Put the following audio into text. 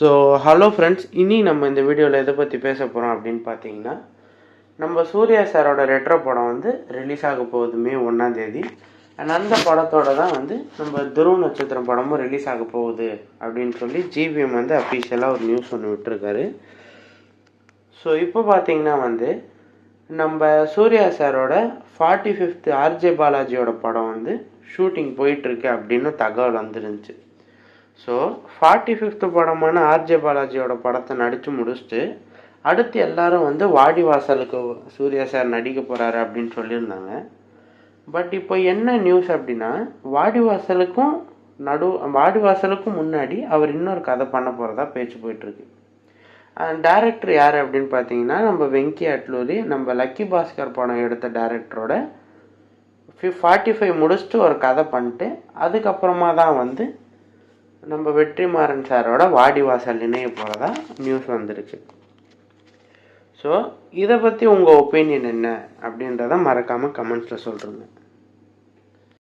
So hello friends இனி நம்ம இந்த வீடியோவில் எதை பற்றி பேச போகிறோம் அப்படின்னு பார்த்தீங்கன்னா நம்ம சூர்யா சாரோட ரெட்ரோ படம் வந்து ரிலீஸ் ஆக போகுது மே ஒன்றாந்தேதி அண்ட் அந்த படத்தோட தான் வந்து நம்ம துருவ நட்சத்திரம் படமும் ரிலீஸ் ஆக போகுது அப்படின்னு சொல்லி ஜிபிஎம் வந்து அஃபீஷியலாக ஒரு நியூஸ் ஒன்று விட்டுருக்காரு. ஸோ இப்போ பார்த்தீங்கன்னா வந்து நம்ம சூர்யா சாரோட ஃபார்ட்டி ஃபிஃப்த் ஆர்ஜே பாலாஜியோட படம் வந்து ஷூட்டிங் போயிட்டுருக்கு அப்படின்னு தகவல் வந்துருந்துச்சு. ஸோ ஃபார்ட்டி ஃபிஃப்த்து படமான ஆர்ஜே பாலாஜியோட படத்தை நடித்து முடிச்சுட்டு அடுத்து எல்லாரும் வந்து வாடி வாசலுக்கு சூர்யா சார் நடிக்க போகிறாரு அப்படின்னு சொல்லியிருந்தாங்க. பட் இப்போ என்ன நியூஸ் அப்படின்னா வாடி வாசலுக்கும் நடு வாடி வாசலுக்கும் முன்னாடி அவர் இன்னொரு கதை பண்ண போகிறதா பேச்சு போயிட்டுருக்கு. டேரக்டர் யார் அப்படின்னு பார்த்தீங்கன்னா நம்ம வெங்கி அட்லூரி நம்ம லக்கி பாஸ்கர் படம் எடுத்த டேரக்டரோட ஃபி ஃபார்ட்டி ஃபைவ் முடிச்சுட்டு ஒரு கதை பண்ணிட்டு அதுக்கப்புறமா தான் வந்து நம்ம வெற்றிமாறன் சாரோட வாடிவாசல் இணைய போகிறதா நியூஸ் வந்திருக்கு. ஸோ இதை பற்றி உங்கள் ஒப்பீனியன் என்ன அப்படின்றத மறக்காமல் கமெண்ட்ஸில் சொல்கிறேங்க